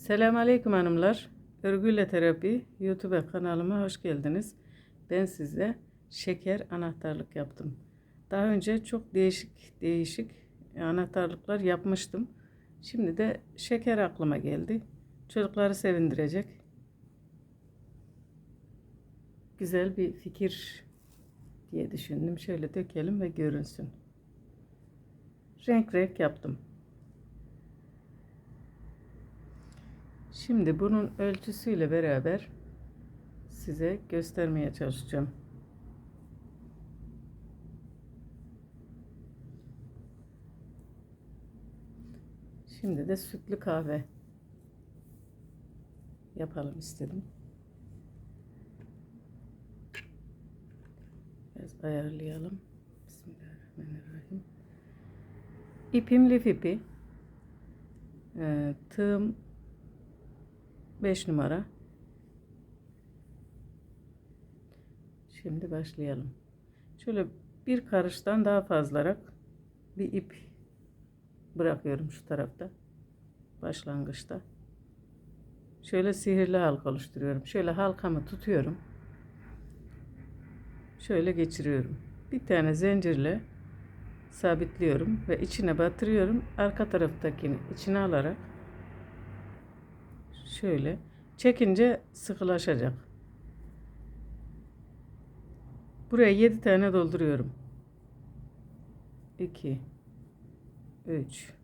Selamünaleyküm hanımlar. Örgüyle Terapi YouTube kanalıma hoş geldiniz. Ben size şeker anahtarlık yaptım. Daha önce çok değişik değişik anahtarlıklar yapmıştım. Şimdi de şeker aklıma geldi. Çocukları sevindirecek. Güzel bir fikir diye düşündüm. Şöyle dökelim ve görünsün. Renk renk yaptım. Şimdi bunun ölçüsüyle beraber size göstermeye çalışacağım. Şimdi de sütlü kahve yapalım istedim. Biraz ayarlayalım. Bismillahirrahmanirrahim. İpim lif ipi. Ee, tığım 5 numara. Şimdi başlayalım. Şöyle bir karıştan daha fazlarak bir ip bırakıyorum şu tarafta. Başlangıçta. Şöyle sihirli halka oluşturuyorum. Şöyle halkamı tutuyorum. Şöyle geçiriyorum. Bir tane zincirle sabitliyorum ve içine batırıyorum. Arka taraftakini içine alarak şöyle çekince sıkılaşacak. Buraya 7 tane dolduruyorum. 2 3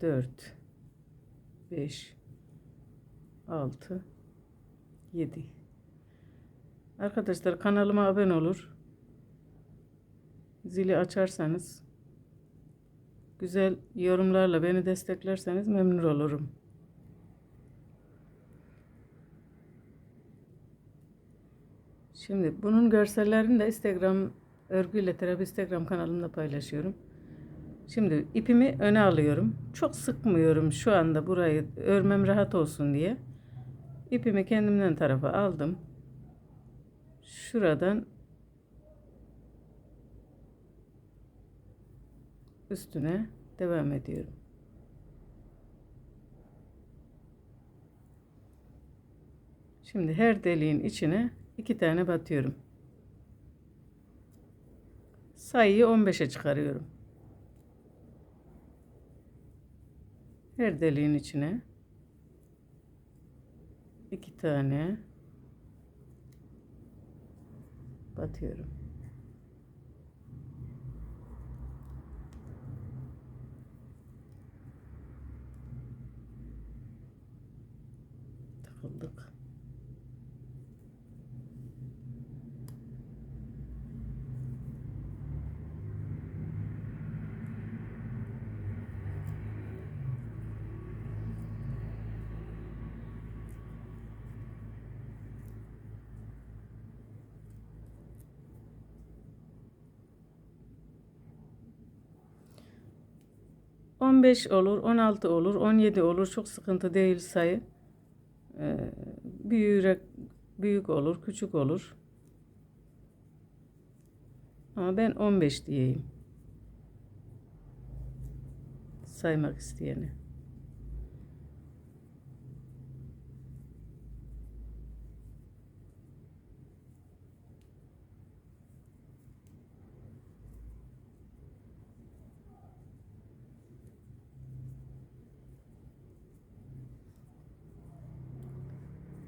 4 5 6 7 Arkadaşlar kanalıma abone olur. Zili açarsanız güzel yorumlarla beni desteklerseniz memnun olurum. Şimdi bunun görsellerini de Instagram örgüyle terapi Instagram kanalımda paylaşıyorum. Şimdi ipimi öne alıyorum. Çok sıkmıyorum şu anda burayı örmem rahat olsun diye. İpimi kendimden tarafa aldım. Şuradan üstüne devam ediyorum. Şimdi her deliğin içine iki tane batıyorum. Sayıyı 15'e çıkarıyorum. Her deliğin içine iki tane batıyorum. 15 olur, 16 olur, 17 olur. Çok sıkıntı değil sayı. Ee, büyük olur, küçük olur. Ama ben 15 diyeyim. Saymak isteyene.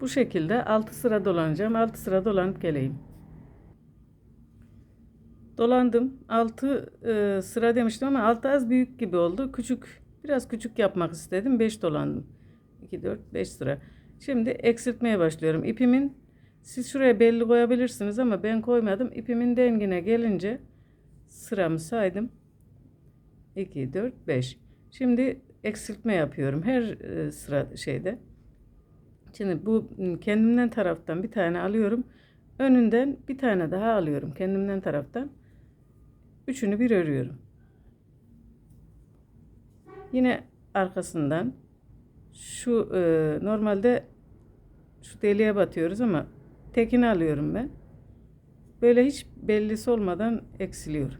Bu şekilde 6 sıra dolanacağım. 6 sıra dolanıp geleyim. Dolandım. 6 e, sıra demiştim ama 6 az büyük gibi oldu. Küçük, biraz küçük yapmak istedim. 5 dolandım. 2, 4, 5 sıra. Şimdi eksiltmeye başlıyorum. İpimin siz şuraya belli koyabilirsiniz ama ben koymadım. İpimin dengine gelince sıramı saydım. 2, 4, 5. Şimdi eksiltme yapıyorum. Her e, sıra şeyde. Şimdi bu kendimden taraftan bir tane alıyorum. Önünden bir tane daha alıyorum kendimden taraftan. Üçünü bir örüyorum. Yine arkasından şu e, normalde şu deliğe batıyoruz ama tekini alıyorum ben. Böyle hiç bellisi olmadan eksiliyor.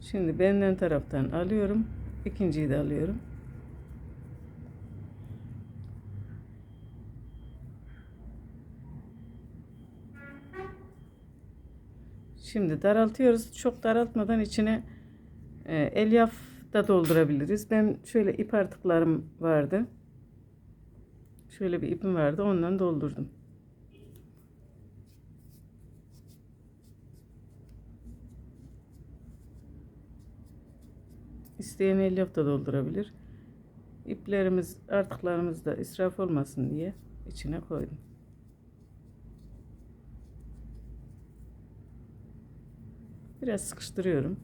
Şimdi benden taraftan alıyorum. İkinciyi de alıyorum. Şimdi daraltıyoruz. Çok daraltmadan içine e, elyaf da doldurabiliriz. Ben şöyle ip artıklarım vardı. Şöyle bir ipim vardı. Ondan doldurdum. İsteyen elyaf da doldurabilir. İplerimiz, artıklarımız da israf olmasın diye içine koydum. Biraz sıkıştırıyorum.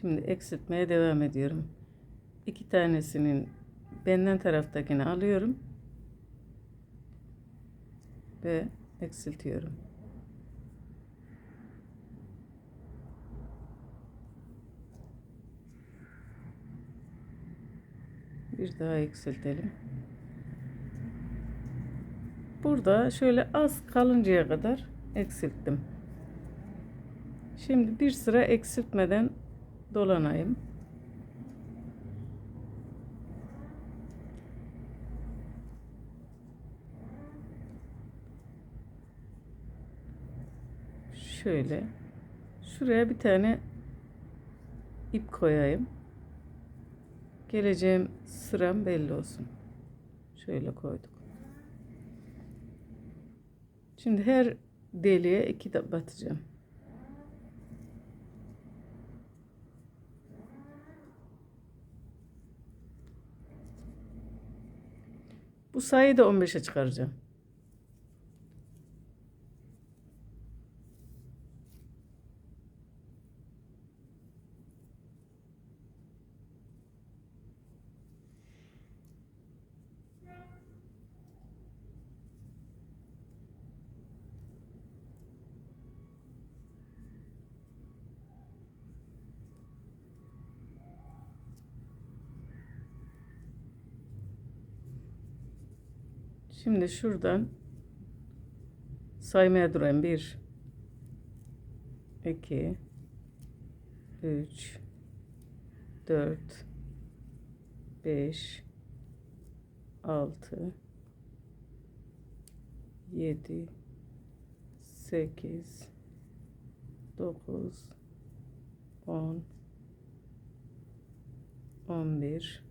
Şimdi eksiltmeye devam ediyorum. İki tanesinin benden taraftakini alıyorum ve eksiltiyorum. Bir daha eksiltelim. Burada şöyle az kalıncaya kadar eksilttim. Şimdi bir sıra eksiltmeden dolanayım. Şöyle şuraya bir tane ip koyayım. Geleceğim sıram belli olsun. Şöyle koyduk. Şimdi her deliğe iki de batacağım. Bu sayıyı da 15'e çıkaracağım. Şimdi şuradan saymaya durayım. 1 2 3 4 5 6 7 8 9 10 11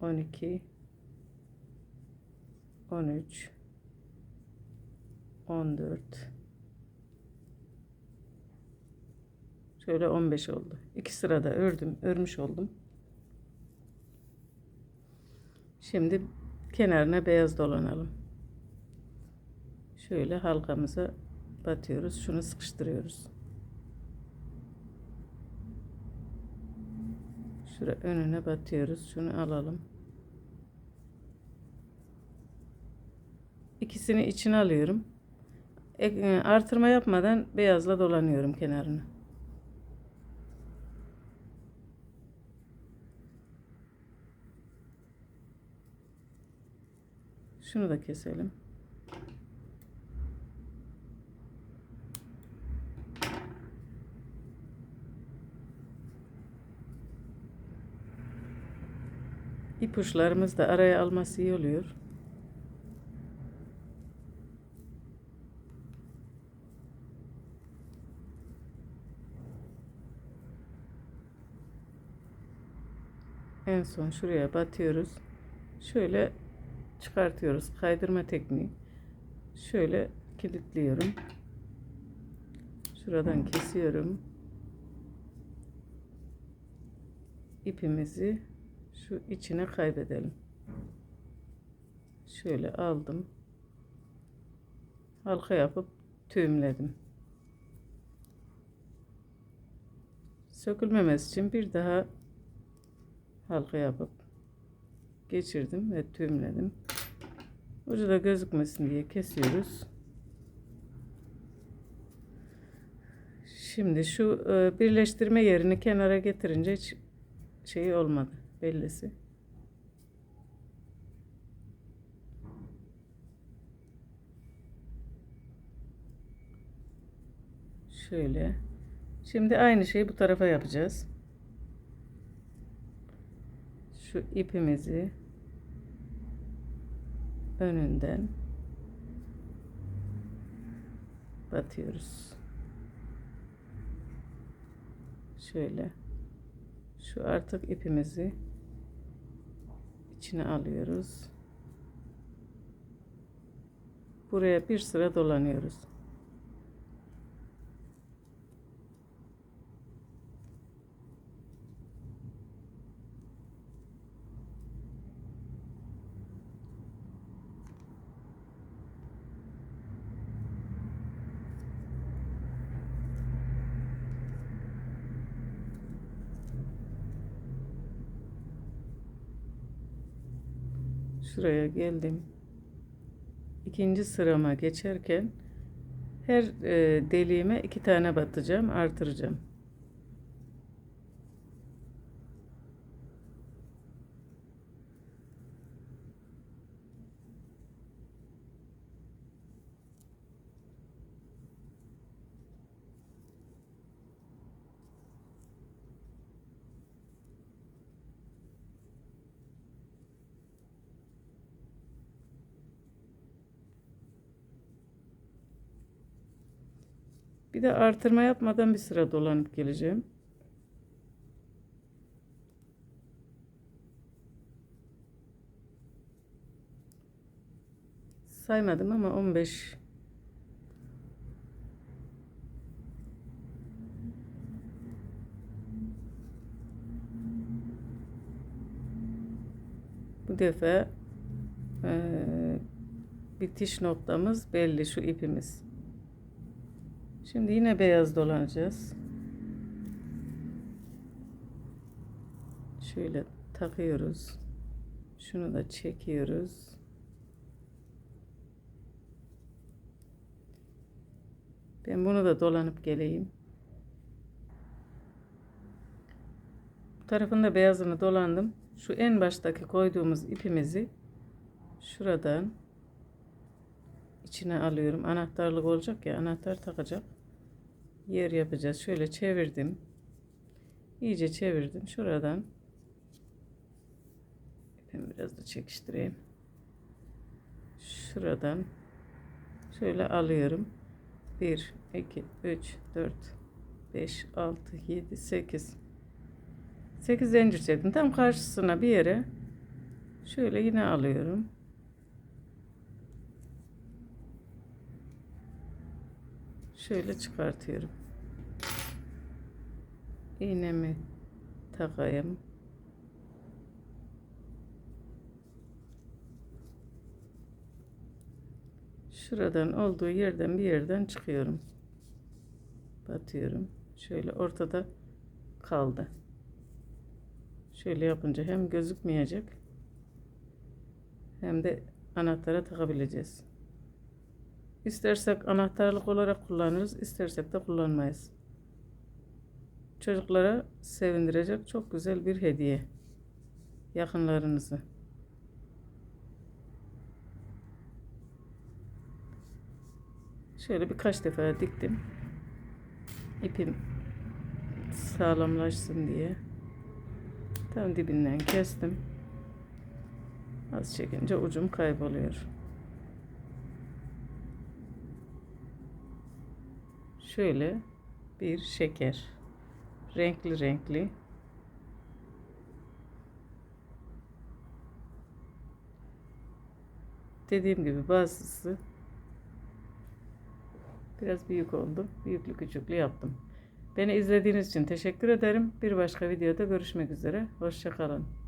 12 13 14 şöyle 15 oldu. İki sırada ördüm, örmüş oldum. Şimdi kenarına beyaz dolanalım. Şöyle halkamıza batıyoruz. Şunu sıkıştırıyoruz. Şura önüne batıyoruz. Şunu alalım. İkisini içine alıyorum. E, artırma yapmadan beyazla dolanıyorum kenarını. Şunu da keselim. İpuçlarımız da araya alması iyi oluyor. En son şuraya batıyoruz. Şöyle çıkartıyoruz. Kaydırma tekniği. Şöyle kilitliyorum. Şuradan kesiyorum. İpimizi şu içine kaybedelim. Şöyle aldım. Halka yapıp tüğümledim. Sökülmemesi için bir daha halka yapıp geçirdim ve tümledim. Ucu da gözükmesin diye kesiyoruz. Şimdi şu e, birleştirme yerini kenara getirince hiç şey olmadı bellesi. Şöyle. Şimdi aynı şeyi bu tarafa yapacağız. Şu ipimizi önünden batıyoruz. Şöyle. Şu artık ipimizi içine alıyoruz. Buraya bir sıra dolanıyoruz. Şuraya geldim. İkinci sırama geçerken her e, deliğime iki tane batacağım, artıracağım. Bir de artırma yapmadan bir sıra dolanıp geleceğim. Saymadım ama 15 Bu defa eee, bitiş noktamız belli şu ipimiz. Şimdi yine beyaz dolanacağız. Şöyle takıyoruz. Şunu da çekiyoruz. Ben bunu da dolanıp geleyim. Bu tarafında beyazını dolandım. Şu en baştaki koyduğumuz ipimizi şuradan içine alıyorum. Anahtarlık olacak ya anahtar takacak. Yer yapacağız. Şöyle çevirdim. İyice çevirdim. Şuradan ben biraz da çekiştireyim. Şuradan şöyle alıyorum. 1 2 3 4 5 6 7 8 8 zincir çektim. Tam karşısına bir yere şöyle yine alıyorum. Şöyle çıkartıyorum. İğnemi takayım. Şuradan olduğu yerden bir yerden çıkıyorum. Batıyorum. Şöyle ortada kaldı. Şöyle yapınca hem gözükmeyecek hem de anahtara takabileceğiz. İstersek anahtarlık olarak kullanırız, istersek de kullanmayız. Çocuklara sevindirecek çok güzel bir hediye. Yakınlarınızı. Şöyle birkaç defa diktim. İpim sağlamlaşsın diye. Tam dibinden kestim. Az çekince ucum kayboluyor. Şöyle bir şeker. Renkli renkli. Dediğim gibi bazısı biraz büyük oldu. Büyüklü küçüklü yaptım. Beni izlediğiniz için teşekkür ederim. Bir başka videoda görüşmek üzere. Hoşçakalın.